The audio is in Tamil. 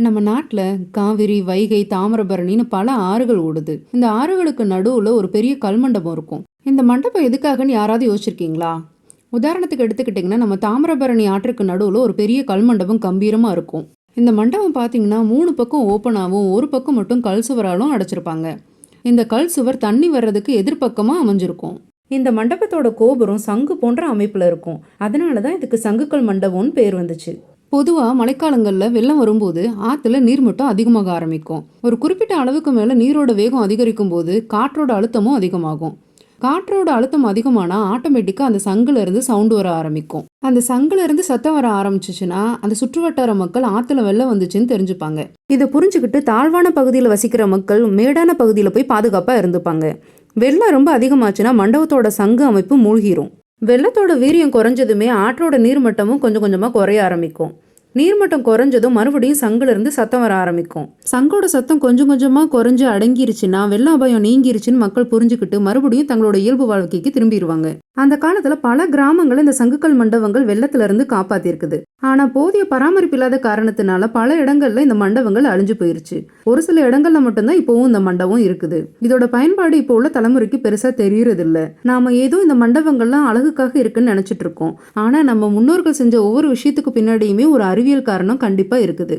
நம்ம நாட்டில் காவிரி, வைகை, தாமிரபரணின்னு பல ஆறுகள் ஓடுது. இந்த ஆறுகளுக்கு நடுவில் ஒரு பெரிய கல்மண்டபம் இருக்கும். இந்த மண்டபம் எதுக்காகன்னு யாராவது யோசிச்சிருக்கீங்களா? உதாரணத்துக்கு எடுத்துக்கிட்டிங்கன்னா, நம்ம தாமிரபரணி ஆற்றுக்கு நடுவில் ஒரு பெரிய கல்மண்டபம் கம்பீரமாக இருக்கும். இந்த மண்டபம் பார்த்தீங்கன்னா, மூணு பக்கம் ஓப்பனாகவும் ஒரு பக்கம் மட்டும் கல் சுவராலும் அடைச்சிருப்பாங்க. இந்த கல் சுவர் தண்ணி வர்றதுக்கு எதிர்பக்கமா அமைஞ்சிருக்கும். இந்த மண்டபத்தோட கோபுரம் சங்கு போன்ற அமைப்பில் இருக்கும். அதனால தான் இதுக்கு சங்குக்கல் மண்டபம்னு பேர் வந்துச்சு. பொதுவாக மழைக்காலங்களில் வெள்ளம் வரும்போது ஆற்றுல நீர்மட்டம் அதிகமாக ஆரம்பிக்கும். ஒரு குறிப்பிட்ட அளவுக்கு மேலே நீரோட வேகம் அதிகரிக்கும் போது காற்றோட அழுத்தமும் அதிகமாகும். காற்றோட அழுத்தம் அதிகமானா ஆட்டோமேட்டிக்காக அந்த சங்குல இருந்து வர ஆரம்பிக்கும். அந்த சங்குல இருந்து சத்தம் வர ஆரம்பிச்சிச்சுன்னா அந்த சுற்றுவட்டார மக்கள் ஆத்துல வெள்ளம் வந்துச்சுன்னு தெரிஞ்சுப்பாங்க. இதை புரிஞ்சுக்கிட்டு தாழ்வான பகுதியில் வசிக்கிற மக்கள் மேடான பகுதியில் போய் பாதுகாப்பாக இருந்துப்பாங்க. வெள்ளம் ரொம்ப அதிகமாச்சுன்னா மண்டபத்தோட சங்கு அமைப்பு மூழ்கிரும். வெள்ளத்தோட வீரியம் குறைஞ்சதுமே ஆற்றோட நீர்மட்டமும் கொஞ்சம் கொஞ்சமாக குறைய ஆரம்பிக்கும். நீர்மட்டம் குறைஞ்சதும் மறுபடியும் சங்கிலிருந்து சத்தம் வர ஆரம்பிக்கும். சங்கோட சத்தம் கொஞ்சம் கொஞ்சமாக குறைஞ்சு அடங்கிருச்சுன்னா வெள்ள அபாயம் நீங்கிருச்சுன்னு மக்கள் புரிஞ்சுக்கிட்டு மறுபடியும் தங்களோட இயல்பு வாழ்க்கைக்கு திரும்பிடுவாங்க. அந்த காலத்துல பல கிராமங்கள் இந்த சங்குக்கல் மண்டபங்கள் வெள்ளத்துல இருந்து காப்பாத்திருக்குது. ஆனா போதிய பராமரிப்பு இல்லாத காரணத்தினால பல இடங்கள்ல இந்த மண்டபங்கள் அழிஞ்சு போயிருச்சு. ஒரு சில இடங்கள்ல மட்டும்தான் இப்போவும் இந்த மண்டபம் இருக்குது. இதோட பயன்பாடு இப்போ உள்ள தலைமுறைக்கு பெருசா தெரியறது இல்ல. நாம ஏதோ இந்த மண்டபங்கள்லாம் அழகுக்காக இருக்குன்னு நினைச்சிட்டு இருக்கோம். ஆனா நம்ம முன்னோர்கள் செஞ்ச ஒவ்வொரு விஷயத்துக்கு பின்னாடியுமே ஒரு அறிவு அறிவியல் காரணம் கண்டிப்பா இருக்குது.